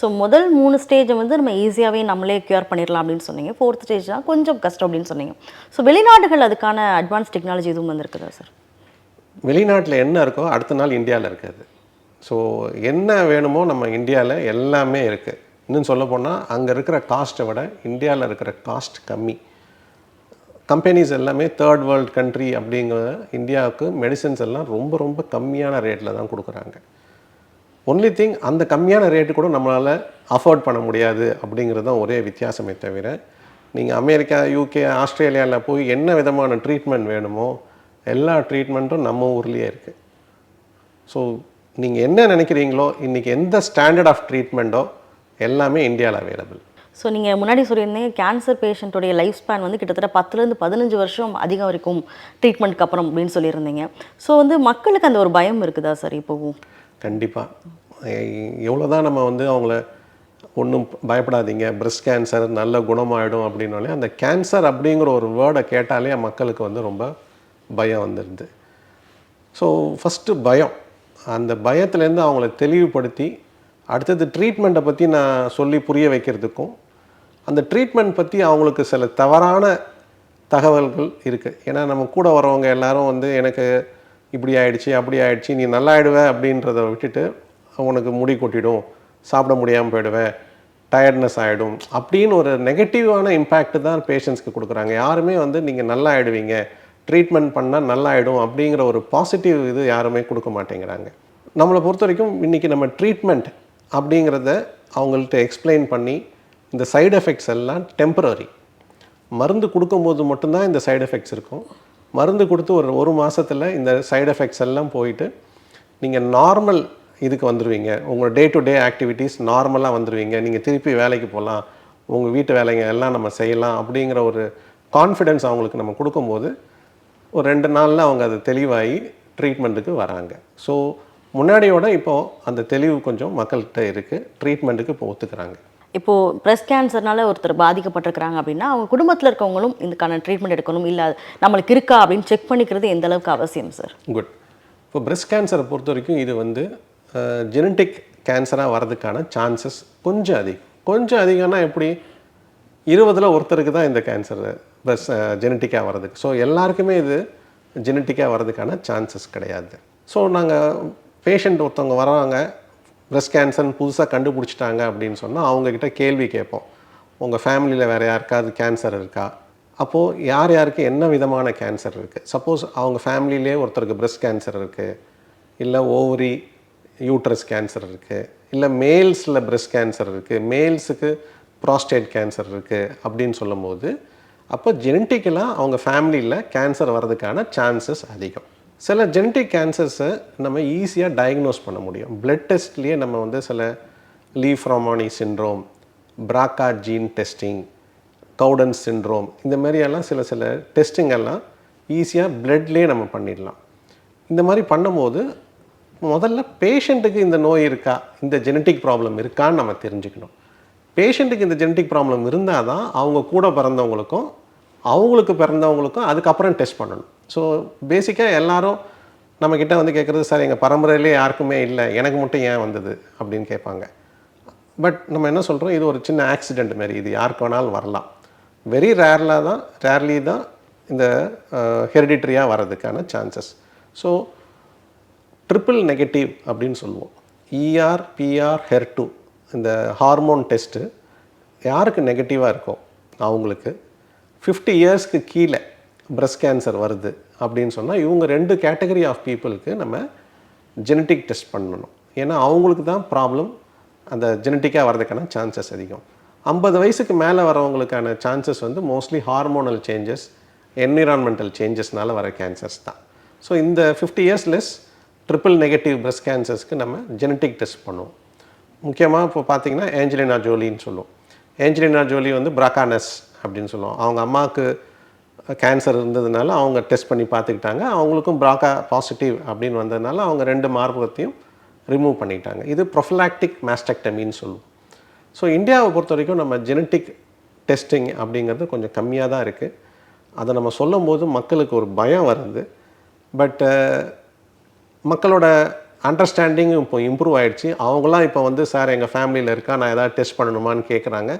So முதல் மூணு ஸ்டேஜை வந்து நம்ம ஈஸியாகவே நம்மளே க்யூர் பண்ணிடலாம் அப்படின்னு சொன்னீங்க. ஃபோர்த் ஸ்டேஜ் தான் கொஞ்சம் கஷ்டம் அப்படின்னு சொன்னீங்க. ஸோ வெளிநாடுகள் அதுக்கான அட்வான்ஸ் டெக்னாலஜி எதுவும் வந்திருக்குதா சார் வெளிநாட்டில் என்ன இருக்கோ அடுத்த நாள் இந்தியாவில் இருக்காது. ஸோ என்ன வேணுமோ நம்ம இந்தியாவில் எல்லாமே இருக்குது இன்னும் சொல்ல போனால் அங்கே இருக்கிற காஸ்ட்டை விட இந்தியாவில் இருக்கிற காஸ்ட் கம்மி. கம்பெனிஸ் எல்லாமே தேர்ட் வேர்ல்ட் கண்ட்ரி அப்படிங்கிற இந்தியாவுக்கு மெடிசன்ஸ் எல்லாம் ரொம்ப ரொம்ப கம்மியான ரேட்டில் தான் கொடுக்குறாங்க. ஒன்லி திங் அந்த கம்மியான ரேட்டு கூட நம்மளால் அஃபோர்ட் பண்ண முடியாது அப்படிங்கிறது தான் ஒரே வித்தியாசமே தவிர நீங்கள் அமெரிக்கா யூகே ஆஸ்திரேலியாவில் போய் என்ன விதமான ட்ரீட்மெண்ட் வேணுமோ எல்லா ட்ரீட்மெண்ட்டும் நம்ம ஊர்லேயே இருக்குது ஸோ நீங்கள் என்ன நினைக்கிறீங்களோ இன்றைக்கி எந்த ஸ்டாண்டர்ட் ஆஃப் ட்ரீட்மெண்ட்டோ எல்லாமே இந்தியாவில் அவைலபிள் ஸோ நீங்கள் முன்னாடி சொல்லியிருந்தீங்க கேன்சர் பேஷண்ட்டோடைய லைஃப் ஸ்பேன் வந்து கிட்டத்தட்ட பத்துலேருந்து பதினஞ்சு வருஷம் அதிகம் வரைக்கும் ட்ரீட்மெண்ட்க்கு அப்புறம் அப்படின்னு சொல்லியிருந்தீங்க. ஸோ வந்து மக்களுக்கு அந்த ஒரு பயம் இருக்குதா சார் இப்போவும்? கண்டிப்பாக எவ்வளோ தான் நம்ம வந்து அவங்கள ஒன்றும் பயப்படாதீங்க. பிரஸ்ட் கேன்சர் நல்ல குணமாயிடும் அப்படின்னாலே அந்த கேன்சர் அப்படிங்கிற ஒரு வேர்டை கேட்டாலே மக்களுக்கு வந்து ரொம்ப பயம் வந்துடுது. ஸோ ஃபஸ்ட்டு பயம். அந்த பயத்துலேருந்து அவங்கள தெளிவுபடுத்தி அடுத்தது ட்ரீட்மெண்ட்டை பற்றி நான் சொல்லி புரிய வைக்கிறதுக்கும் அந்த ட்ரீட்மெண்ட் பற்றி அவங்களுக்கு சில தவறான தகவல்கள் இருக்குது ஏன்னா நம்ம கூட வரவங்க எல்லாரும் வந்து எனக்கு இப்படி ஆயிடுச்சு அப்படி ஆயிடுச்சு நீ நல்லா அப்படின்றத விட்டுட்டு உனக்கு முடி கொட்டிடும் சாப்பிட முடியாமல் போயிடுவேன் டயர்ட்னஸ் ஆகிடும் அப்படின்னு ஒரு நெகட்டிவான இம்பேக்ட் தான் பேஷண்ட்ஸ்க்கு கொடுக்குறாங்க. யாருமே வந்து நீங்கள் நல்லா ஆயிடுவீங்க ட்ரீட்மெண்ட் பண்ணால் நல்லா ஆகிடும் அப்படிங்கிற ஒரு பாசிட்டிவ் இது யாருமே கொடுக்க மாட்டேங்கிறாங்க. நம்மளை பொறுத்த வரைக்கும் இன்றைக்கி நம்ம ட்ரீட்மெண்ட் அப்படிங்கிறத அவங்கள்ட்ட எக்ஸ்பிளைன் பண்ணி இந்த சைடு எஃபெக்ட்ஸ் எல்லாம் டெம்பரரி மருந்து கொடுக்கும்போது மட்டும்தான் இந்த சைடு எஃபெக்ட்ஸ் இருக்கும். மருந்து கொடுத்து ஒரு ஒரு மாதத்தில் இந்த சைடு எஃபெக்ட்ஸ் எல்லாம் போயிட்டு நீங்கள் நார்மல் இதுக்கு வந்துடுவீங்க உங்களோட டே டு டே ஆக்டிவிட்டீஸ் நார்மலாக வந்துடுவீங்க நீங்கள் திருப்பி வேலைக்கு போகலாம் உங்கள் வீட்டு வேலைங்க எல்லாம் நம்ம செய்யலாம் அப்படிங்கிற ஒரு கான்ஃபிடென்ஸ் அவங்களுக்கு நம்ம கொடுக்கும்போது ஒரு ரெண்டு நாளில் அவங்க அது தெளிவாகி ட்ரீட்மெண்ட்டுக்கு வராங்க. ஸோ முன்னாடியோட இப்போது அந்த தெளிவு கொஞ்சம் மக்கள்கிட்ட இருக்குது ட்ரீட்மெண்ட்டுக்கு இப்போ ஒத்துக்கிறாங்க. இப்போது பிரஸ்ட் கேன்சர்னால ஒருத்தர் பாதிக்கப்பட்டிருக்கிறாங்க அப்படின்னா அவங்க குடும்பத்தில் இருக்கவங்களும் இதுக்கான ட்ரீட்மெண்ட் எடுக்கணும். இல்லை நம்மளுக்கு இருக்கா அப்படின்னு செக் பண்ணிக்கிறது எந்த அளவுக்கு அவசியம் சார் குட் இப்போ பிரஸ்ட் கேன்சரை பொறுத்த வரைக்கும் இது வந்து ஜெனட்டிக் கேன்சராக வர்றதுக்கான சான்சஸ் கொஞ்சம் அதிகம். கொஞ்சம் அதிகம்னா எப்படி? இருபதில் ஒருத்தருக்கு தான் இந்த கேன்சர் ப்ளஸ் ஜெனட்டிக்காக வர்றதுக்கு. ஸோ எல்லாருக்குமே இது ஜெனட்டிக்காக வர்றதுக்கான சான்சஸ் கிடையாது. ஸோ நாங்கள் பேஷண்ட் ஒருத்தவங்க வராங்க ப்ரெஸ்ட் கேன்சர்னு புதுசாக கண்டுபிடிச்சிட்டாங்க அப்படின்னு சொன்னால் அவங்கக்கிட்ட கேள்வி கேட்போம். உங்கள் ஃபேமிலியில் வேறு யாருக்காவது கேன்சர் இருக்கா? அப்போது யார் யாருக்கு என்ன விதமான கேன்சர் இருக்குது சப்போஸ் அவங்க ஃபேமிலியிலே ஒருத்தருக்கு ப்ரெஸ்ட் கேன்சர் இருக்குது இல்லை ஓவரி யூட்ரஸ் கேன்சர் இருக்குது இல்லை மேல்ஸில் பிரஸ்ட் கேன்சர் இருக்குது மேல்ஸுக்கு ப்ராஸ்டேட் கேன்சர் இருக்குது அப்படின்னு சொல்லும்போது அப்போ ஜெனட்டிக்கலாக அவங்க ஃபேமிலியில் கேன்சர் வர்றதுக்கான சான்சஸ் அதிகம். சில ஜெனட்டிக் கேன்சர்ஸை நம்ம ஈஸியாக டயக்னோஸ் பண்ண முடியும். பிளட் டெஸ்ட்லேயே நம்ம வந்து சில Li Fraumeni syndrome BRCA gene testing Cowden syndrome இந்த மாதிரியெல்லாம் சில சில டெஸ்டிங்கெல்லாம் ஈஸியாக பிளட்லேயே நம்ம பண்ணிடலாம். இந்த மாதிரி பண்ணும்போது முதல்ல பேஷண்ட்டுக்கு இந்த நோய் இருக்கா? இந்த ஜெனட்டிக் ப்ராப்ளம் இருக்கான்னு நம்ம தெரிஞ்சுக்கணும். பேஷண்ட்டுக்கு இந்த ஜெனட்டிக் ப்ராப்ளம் இருந்தால் தான் அவங்க கூட பிறந்தவங்களுக்கும் அவங்களுக்கு பிறந்தவங்களுக்கும் அதுக்கப்புறம் டெஸ்ட் பண்ணணும். ஸோ பேசிக்காக எல்லாரும் நம்மக்கிட்ட வந்து கேட்குறது சார் எங்கள் பரம்பரையிலே யாருக்குமே இல்லை. எனக்கு மட்டும் ஏன் வந்தது? அப்படின்னு கேட்பாங்க. பட் நம்ம என்ன சொல்கிறோம் இது ஒரு சின்ன ஆக்சிடெண்ட் மாதிரி இது யாருக்கு வேணாலும் வரலாம். வெரி ரேர்லாக தான் ரேர்லி தான் இந்த ஹெரிடிட்ரியாக வர்றதுக்கான சான்சஸ் ஸோ ட்ரிபிள் நெகட்டிவ் அப்படின்னு சொல்லுவோம். இஆர் பிஆர் ஹெர் டூ இந்த ஹார்மோன் டெஸ்ட்டு யாருக்கு நெகட்டிவாக இருக்கோ அவங்களுக்கு ஃபிஃப்டி இயர்ஸ்க்கு கீழே பிரஸ்ட் கேன்சர் வருது அப்படின்னு சொன்னால் இவங்க ரெண்டு கேட்டகரி ஆஃப் பீப்புளுக்கு நம்ம ஜெனட்டிக் டெஸ்ட் பண்ணணும். ஏன்னா அவங்களுக்கு தான் ப்ராப்ளம் அந்த ஜெனட்டிக்காக வர்றதுக்கான சான்சஸ் அதிகம். ஐம்பது வயசுக்கு மேலே வரவங்களுக்கான சான்சஸ் வந்து மோஸ்ட்லி ஹார்மோனல் சேஞ்சஸ் என்விரான்மெண்டல் சேஞ்சஸ்னால வர கேன்சர்ஸ் தான். ஸோ இந்த fifty years less triple negative breast கேன்சர்ஸ்க்கு நம்ம ஜெனட்டிக் டெஸ்ட் பண்ணுவோம். முக்கியமாக இப்போ பார்த்தீங்கன்னா ஏஞ்சலினா ஜோலின்னு சொல்லுவோம். ஏஞ்சலினா ஜோலி வந்து பிராக்கானஸ் அப்படின்னு சொல்லுவோம். அவங்க அம்மாவுக்கு கேன்சர் இருந்ததுனால அவங்க டெஸ்ட் பண்ணி பார்த்துக்கிட்டாங்க. அவங்களுக்கும் பிராக்கா பாசிட்டிவ் அப்படின்னு வந்ததுனால அவங்க ரெண்டு மார்பகத்தையும் ரிமூவ் பண்ணிட்டாங்க இது ப்ரொஃபிலாக்டிக் மாஸ்டெக்டமின்னு சொல்லுவோம். ஸோ இந்தியாவை பொறுத்த வரைக்கும் நம்ம ஜெனட்டிக் டெஸ்டிங் அப்படிங்கிறது கொஞ்சம் கம்மியாக தான் இருக்குது அதை நம்ம சொல்லும்போது மக்களுக்கு ஒரு பயம் வருது. பட்டு மக்களோட அண்டர்ஸ்டாண்டிங் இப்போ இம்ப்ரூவ் ஆயிடுச்சு. அவங்களாம் இப்போ வந்து சார் எங்கள் ஃபேமிலியில் இருக்கா? நான் ஏதாவது டெஸ்ட் பண்ணணுமான்னு கேட்குறாங்க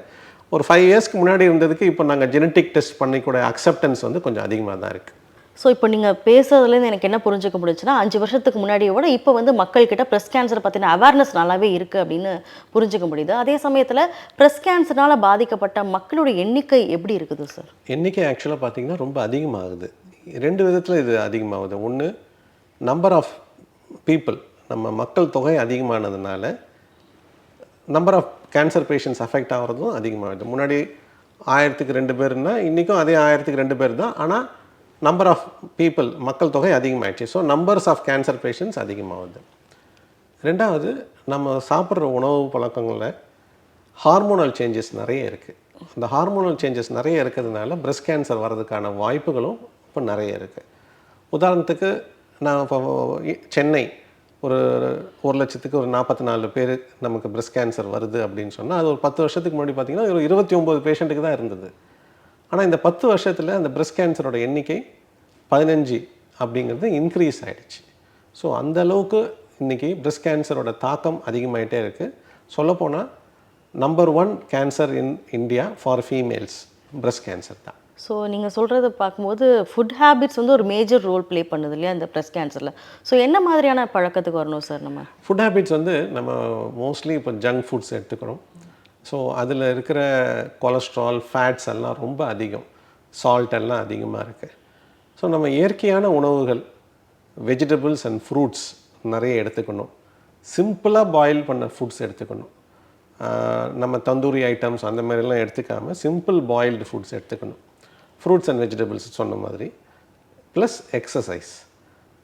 ஒரு ஃபைவ் இயர்ஸ்க்கு முன்னாடி இருந்ததுக்கு இப்போ நாங்கள் ஜெனட்டிக் டெஸ்ட் பண்ணிக்கூட அக்செப்டன்ஸ் வந்து கொஞ்சம் அதிகமாக தான் இருக்குது ஸோ இப்போ நீங்கள் பேசுறதுலேருந்து எனக்கு என்ன புரிஞ்சுக்க முடிஞ்சுன்னா அஞ்சு வருஷத்துக்கு முன்னாடியை விட இப்போ வந்து மக்கள்கிட்ட பிரஸ்ட் கேன்சர் பற்றின அவேர்னஸ் நல்லாவே இருக்குது அப்படின்னு புரிஞ்சுக்க முடியுது. அதே சமயத்தில் பிரஸ்ட் கேன்சர்னால பாதிக்கப்பட்ட மக்களுடைய எண்ணிக்கை எப்படி இருக்குது சார்? எண்ணிக்கை ஆக்சுவலாக பார்த்தீங்கன்னா ரொம்ப அதிகமாகுது. ரெண்டு விதத்தில் இது அதிகமாகுது. ஒன்று நம்பர் ஆஃப் பீப்புள் நம்ம மக்கள் தொகை அதிகமானதுனால number of cancer patients affect ஆகிறதும் அதிகமாகுது. முன்னாடி ஆயிரத்துக்கு ரெண்டு பேர்னா இன்றைக்கும் அதே ஆயிரத்துக்கு ரெண்டு பேர் தான். ஆனால் நம்பர் ஆஃப் பீப்புள் மக்கள் தொகை அதிகமாகிடுச்சு so numbers of cancer patients அதிகமாகுது. ரெண்டாவது நம்ம சாப்பிட்ற உணவு பழக்கங்களில் ஹார்மோனல் சேஞ்சஸ் நிறைய இருக்குது அந்த ஹார்மோனல் சேஞ்சஸ் நிறைய இருக்கிறதுனால பிரஸ்ட் கேன்சர் வர்றதுக்கான வாய்ப்புகளும் இப்போ நிறைய இருக்குது உதாரணத்துக்கு நான் இப்போ சென்னை ஒரு ஒரு லட்சத்துக்கு ஒரு நாற்பத்தி நாலு பேர் நமக்கு பிரஸ்ட் கேன்சர் வருது அப்படின்னு சொன்னால் அது ஒரு பத்து வருஷத்துக்கு முன்னாடி பார்த்தீங்கன்னா ஒரு இருபத்தி ஒம்பது பேஷண்ட்டுக்கு தான் இருந்தது. ஆனால் இந்த பத்து வருஷத்தில் அந்த பிரஸ்ட் கேன்சரோட எண்ணிக்கை பதினஞ்சு அப்படிங்கிறது இன்க்ரீஸ் ஆகிடுச்சு ஸோ அந்த அளவுக்கு இன்றைக்கி பிரஸ்ட் கேன்சரோட தாக்கம் அதிகமாகிட்டே இருக்குது சொல்லப்போனால் number one cancer in India for females breast cancer தான். ஸோ நீங்கள் சொல்கிறத பார்க்கும்போது ஃபுட் ஹேபிட்ஸ் வந்து ஒரு மேஜர் ரோல் ப்ளே பண்ணுது இல்லையா இந்த பிரஸ்ட் கேன்சரில் ஸோ என்ன மாதிரியான பழக்கத்துக்கு வரணும் சார் நம்ம? ஃபுட் ஹேபிட்ஸ் வந்து நம்ம மோஸ்ட்லி இப்போ ஜங்க் ஃபுட்ஸ் எடுத்துக்கிறோம். ஸோ அதில் இருக்கிற கொலஸ்ட்ரால் ஃபேட்ஸ் எல்லாம் ரொம்ப அதிகம். சால்ட் எல்லாம் அதிகமாக இருக்குது ஸோ நம்ம இயற்கையான உணவுகள் வெஜிடபிள்ஸ் அண்ட் ஃப்ரூட்ஸ் நிறைய எடுத்துக்கணும். சிம்பிளாக பாயில் பண்ண ஃபுட்ஸ் எடுத்துக்கணும். நம்ம தந்தூரி ஐட்டம்ஸ் அந்த மாதிரிலாம் எடுத்துக்காமல் சிம்பிள் பாயில்டு ஃபுட்ஸ் எடுத்துக்கணும். ஃப்ரூட்ஸ் அண்ட் வெஜிடபிள்ஸ் சொன்ன மாதிரி ப்ளஸ் எக்ஸசைஸ்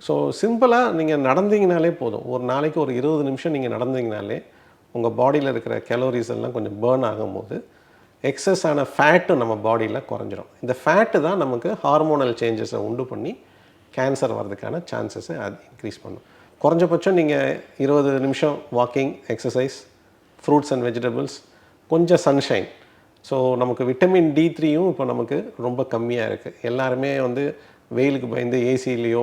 ஸோ சிம்பிளாக நீங்கள் நடந்தீங்கனாலே போதும். ஒரு நாளைக்கு ஒரு இருபது நிமிஷம் நீங்கள் நடந்தீங்கனாலே உங்கள் பாடியில் இருக்கிற கேலோரிஸ் எல்லாம் கொஞ்சம் பேர்ன் ஆகும்போது எக்ஸஸ் ஆன ஃபேட்டு நம்ம பாடியில் குறைஞ்சிரும். இந்த ஃபேட்டு தான் நமக்கு ஹார்மோனல் சேஞ்சஸை உண்டு பண்ணி கேன்சர் வர்றதுக்கான சான்சஸை அது இன்க்ரீஸ் பண்ணும். குறைஞ்சபட்சம் நீங்கள் இருபது நிமிஷம் walking exercise fruits and vegetables கொஞ்சம் சன்ஷைன் ஸோ நமக்கு விட்டமின் டி த்ரீயும் இப்போ நமக்கு ரொம்ப கம்மியாக இருக்குது எல்லாருமே வந்து வெயிலுக்கு பயந்து ஏசிலேயோ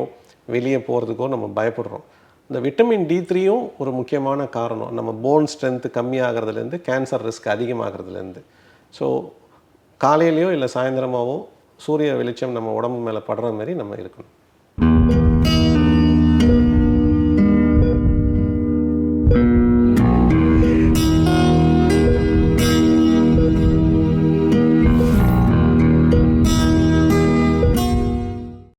வெளியே போகிறதுக்கோ நம்ம பயப்படுறோம். இந்த விட்டமின் டி த்ரீயும் ஒரு முக்கியமான காரணம். நம்ம போன் ஸ்ட்ரென்த்து கம்மியாகிறதுலேருந்து கேன்சர் ரிஸ்க் அதிகமாகிறதுலேருந்து. ஸோ காலையிலையோ இல்லை சாயந்தரமாகவோ சூரிய வெளிச்சம் நம்ம உடம்பு மேலே படுற மாதிரி நம்ம இருக்கணும்.